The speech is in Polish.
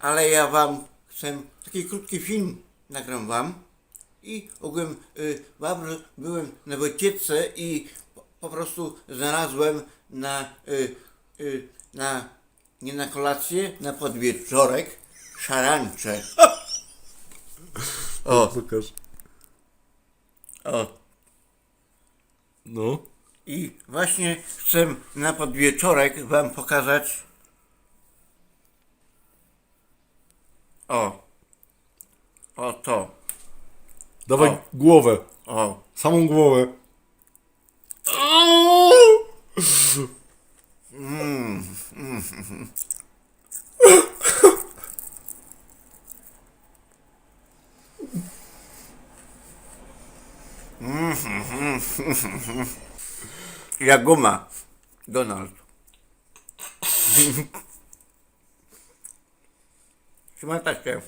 ale ja wam chcę taki krótki film nagram wam i ogółem y, byłem na wycieczce i po, po prostu znalazłem na, y, y, na nie na kolację, na podwieczorek szarańcze. O, Pokaż. o. No. I właśnie chcę na podwieczorek wam pokazać. O. O to. Dawaj O. głowę. O. Samą głowę. Jak guma. Donald. Сматочка.